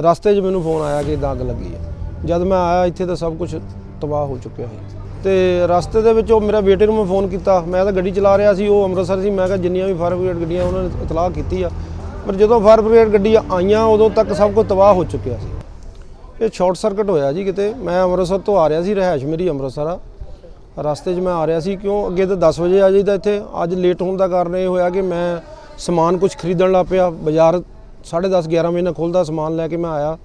ਰਸਤੇ 'ਚ ਮੈਨੂੰ ਫੋਨ ਆਇਆ ਕਿ ਦਾਗ ਲੱਗੀ ਹੈ। ਜਦ ਮੈਂ ਆਇਆ ਇੱਥੇ ਤਾਂ ਸਭ ਕੁਝ ਤਬਾਹ ਹੋ ਚੁੱਕਿਆ ਸੀ। ਤੇ ਰਸਤੇ ਦੇ ਵਿੱਚ ਉਹ ਮੇਰਾ ਬੇਟੇ ਨੂੰ ਮੈਂ ਫੋਨ ਕੀਤਾ। ਮੈਂ ਤਾਂ ਗੱਡੀ ਚਲਾ ਰਿਹਾ ਸੀ, ਉਹ ਅੰਮ੍ਰਿਤਸਰ ਸੀ। ਮੈਂ ਕਿਹਾ ਜਿੰਨੀਆਂ ਵੀ ਫਾਇਰ ਬ੍ਰਿਗੇਡ ਗੱਡੀਆਂ ਉਹਨਾਂ ਨੇ ਇਤਲਾਹ ਕੀਤੀ ਆ। ਪਰ ਜਦੋਂ ਫਾਇਰ ਬ੍ਰਿਗੇਡ ਗੱਡੀ ਆਈਆਂ, ਉਦੋਂ ਤੱਕ ਸਭ ਕੁਝ ਤਬਾਹ ਹੋ ਚੁੱਕਿਆ ਸੀ। ਇਹ ਸ਼ਾਰਟ ਸਰਕਟ ਹੋਇਆ ਜੀ ਕਿਤੇ। ਮੈਂ ਅੰਮ੍ਰਿਤਸਰ ਤੋਂ ਆ ਰਿਹਾ ਸੀ ਰਹਿائش ਮੇਰੀ ਅੰਮ੍ਰਿਤਸਰ ਆ। ਰਸਤੇ 'ਚ ਮੈਂ ਆ ਰਿਹਾ ਸੀ, ਕਿਉਂ? ਅੱਗੇ ਤਾਂ 10 ਵਜੇ ਆ ਜਾਈਦਾ ਇੱਥੇ। ਅੱਜ ਲੇਟ ਹੋਣ ਦਾ ਕਾਰਨ ਇਹ ਹੋਇਆ ਕਿ ਮੈਂ ਸਮਾਨ ਕੁਝ ਖਰੀਦਣ ਲੱਗ ਪਿਆ। ਬਾਜ਼ਾਰ 10:30 11 ਵਜੇ ਨਾਲ ਖੁੱਲਦਾ ਸਮਾਨ ਲੈ ਕੇ ਮੈਂ ਆਇਆ।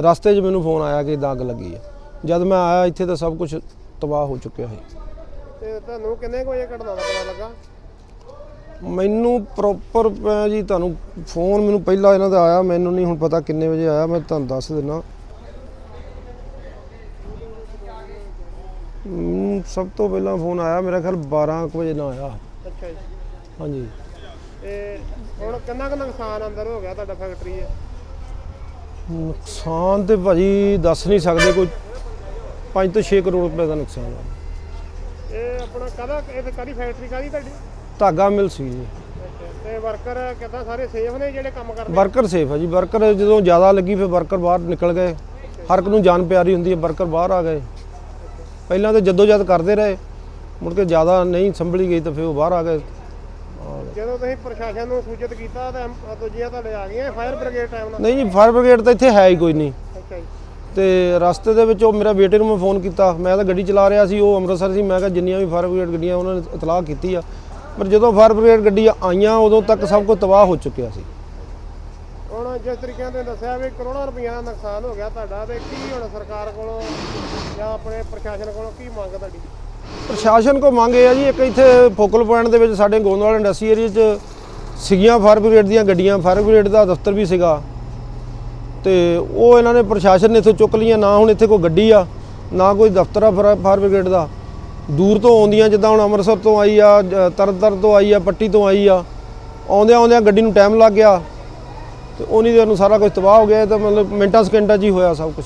ਰਸਤੇ 'ਚ ਮੈਨੂੰ ਫੋਨ ਆਇਆ ਕਿ ਅੱਗ ਲੱਗੀ ਹੈ। ਜਦ ਮੈਂ ਆਇਆ ਇੱਥੇ ਤਾਂ ਸਭ ਕੁਝ ਤਬਾਹ ਹੋ ਚੁੱਕਿਆ ਸੀ ਤੇ ਤੁਹਾਨੂੰ ਕਿੰਨੇ ਕੁ ਵਜੇ ਘਟਨਾ ਦਾ ਪਤਾ ਲੱਗਾ? ਮੈਨੂੰ ਪ੍ਰੋਪਰ ਜੀ ਤੁਹਾਨੂੰ ਫੋਨ ਮੈਨੂੰ ਪਹਿਲਾਂ ਇਹਨਾਂ ਦਾ ਆਇਆ ਮੈਨੂੰ ਨਹੀਂ ਹੁਣ ਪਤਾ ਕਿੰਨੇ ਵਜੇ ਆਇਆ ਮੈਂ ਤੁਹਾਨੂੰ ਦੱਸ ਦਿੰਦਾ ਸਭ ਤੋਂ ਪਹਿਲਾਂ ਫੋਨ ਆਇਆ ਮੇਰਾ ਖਿਆਲ 12 ਕੁ ਵਜੇ ਨਾਲ ਆਇਆ। ਅੱਛਾ ਜੀ। ਹਾਂਜੀ। ਤੇ ਹੁਣ ਕਿੰਨਾ ਕੁ ਨੁਕਸਾਨ ਅੰਦਰ ਹੋ ਗਿਆ ਤੁਹਾਡਾ ਫੈਕਟਰੀ 'ਚ ਨੁਕਸਾਨ ਤੇ ਭਾਜੀ ਦੱਸ ਨਹੀਂ ਸਕਦੇ ਕੋਈ। 5 ਤੋਂ 6 ਕਰੋੜ ਰੁਪਏ ਦਾ ਨੁਕਸਾਨ ਆ। ਇਹ ਆਪਣਾ ਕਾਹਦਾ ਇਹ ਤੇ ਕਾਹਦੀ ਫੈਕਟਰੀ ਕਾਹਦੀ ਤੁਹਾਡੀ? ਧਾਗਾ ਮਿਲ ਸੀ ਜੀ। ਤੇ ਵਰਕਰ ਕਿੱਦਾਂ ਸਾਰੇ ਸੇਫ ਨੇ ਜਿਹੜੇ ਕੰਮ ਕਰਦੇ? ਵਰਕਰ ਸੇਫ ਹੈ ਜੀ। ਵਰਕਰ ਜਦੋਂ ਜ਼ਿਆਦਾ ਲੱਗੀ ਫਿਰ ਵਰਕਰ ਬਾਹਰ ਨਿਕਲ ਗਏ। ਹਰ ਇੱਕ ਨੂੰ ਜਾਨ ਪਿਆਰੀ ਹੁੰਦੀ ਹੈ ਵਰਕਰ ਬਾਹਰ ਆ ਗਏ। ਪਹਿਲਾਂ ਤਾਂ ਜਦੋਜਦ ਕਰਦੇ ਰਹੇ। ਮੁੜ ਕੇ ਜ਼ਿਆਦਾ ਨਹੀਂ ਸੰਭਲੀ ਗਈ ਤਾਂ ਫਿਰ ਉਹ ਬਾਹਰ ਆ ਗਏ। ਜਦੋਂ ਤੁਸੀਂ ਪ੍ਰਸ਼ਾਸਨ ਨੂੰ ਸੂਚਿਤ ਕੀਤਾ ਤਾਂ ਦੂਜੀਆਂ ਤੁਹਾਡੇ ਆ ਗਈਆਂ ਫਾਇਰ ਬ੍ਰਿਗੇਡ ਟਾਈਮ ਨਾਲ? ਨਹੀਂ ਜੀ ਫਾਇਰ ਬ੍ਰਿਗੇਡ ਤਾਂ ਇੱਥੇ ਹੈ ਹੀ ਕੋਈ ਨਹੀਂ। ਅੱਛਾ ਜੀ। ਤੇ ਰਸਤੇ ਦੇ ਵਿੱਚ ਉਹ ਮੇਰਾ ਬੇਟੇ ਨੂੰ ਮੈਂ ਫੋਨ ਕੀਤਾ। ਮੈਂ ਤਾਂ ਗੱਡੀ ਚਲਾ ਰਿਹਾ ਸੀ ਉਹ ਅੰਮ੍ਰਿਤਸਰ ਸੀ। ਮੈਂ ਕਿਹਾ ਜਿੰਨੀਆਂ ਵੀ ਫਾਇਰ ਬ੍ਰਿਗੇਡ ਗੱਡੀਆਂ ਉਹਨਾਂ ਨੇ ਇਤਲਾਹ ਕੀਤੀ ਆ। ਪਰ ਜਦੋਂ ਫਾਇਰ ਬ੍ਰਿਗੇਡ ਗੱਡੀਆਂ ਆਈਆਂ ਉਦੋਂ ਤੱਕ ਸਭ ਕੁਝ ਤਬਾਹ ਹੋ ਚੁੱਕਿਆ ਸੀ। ਹੁਣ ਜਿਸ ਤਰੀਕੇ ਨਾਲ ਤੁਸੀਂ ਦੱਸਿਆ ਵੀ ਕਰੋੜਾਂ ਰੁਪਈਆ ਦਾ ਨੁਕਸਾਨ ਹੋ ਗਿਆ ਤੁਹਾਡਾ ਤੇ ਕੀ ਹੁਣ ਸਰਕਾਰ ਕੋਲੋਂ ਜਾਂ ਆਪਣੇ ਪ੍ਰਸ਼ਾਸਨ ਕੋਲੋਂ ਕੀ ਮੰਗ ਤੁਹਾਡੀ? ਪ੍ਰਸ਼ਾਸਨ ਕੋ ਮੰਗ ਇਹ ਆ ਜੀ, ਇੱਕ ਇੱਥੇ ਫੋਕਲ ਪੁਆਇੰਟ ਦੇ ਵਿੱਚ ਸਾਡੇ ਗੋਂਦਵਾਲ ਇੰਡਸਟਰੀ ਏਰੀਆ 'ਚ ਸੀਗੀਆਂ ਫਾਇਰ ਬ੍ਰਿਗੇਡ ਦੀਆਂ ਗੱਡੀਆਂ, ਫਾਇਰ ਬ੍ਰਿਗੇਡ ਦਾ ਦਫ਼ਤਰ ਵੀ ਸੀਗਾ। ਤੇ ਉਹ ਇਹਨਾਂ ਨੇ ਪ੍ਰਸ਼ਾਸਨ ਨੇ ਇੱਥੋਂ ਚੁੱਕ ਲਈਆਂ, ਨਾ ਹੁਣ ਇੱਥੇ ਕੋਈ ਗੱਡੀ ਆ, ਨਾ ਕੋਈ ਦਫ਼ਤਰ ਆ ਫਾਇਰ ਫਾਇਰ ਬ੍ਰਿਗੇਡ ਦਾ। ਦੂਰ ਤੋਂ ਆਉਂਦੀਆਂ, ਜਿੱਦਾਂ ਹੁਣ ਅੰਮ੍ਰਿਤਸਰ ਤੋਂ ਆਈ ਆ, ਜ- ਤਰਨਤਾਰਨ ਤੋਂ ਆਈ ਆ, ਪੱਟੀ ਤੋਂ ਆਈ ਆ, ਆਉਂਦਿਆਂ ਆਉਂਦਿਆਂ ਗੱਡੀ ਨੂੰ ਟਾਈਮ ਲੱਗ ਗਿਆ। ਤੇ ਉਹਨੀ ਦੇਰ ਨੂੰ ਸਾਰਾ ਕੁਝ ਤਬਾਹ ਹੋ ਗਿਆ, ਇਹ ਤਾਂ ਮਤਲਬ ਮਿੰਟਾਂ ਸਕਿੰਟਾਂ 'ਚ ਹੀ ਹੋਇਆ ਸਭ ਕੁਝ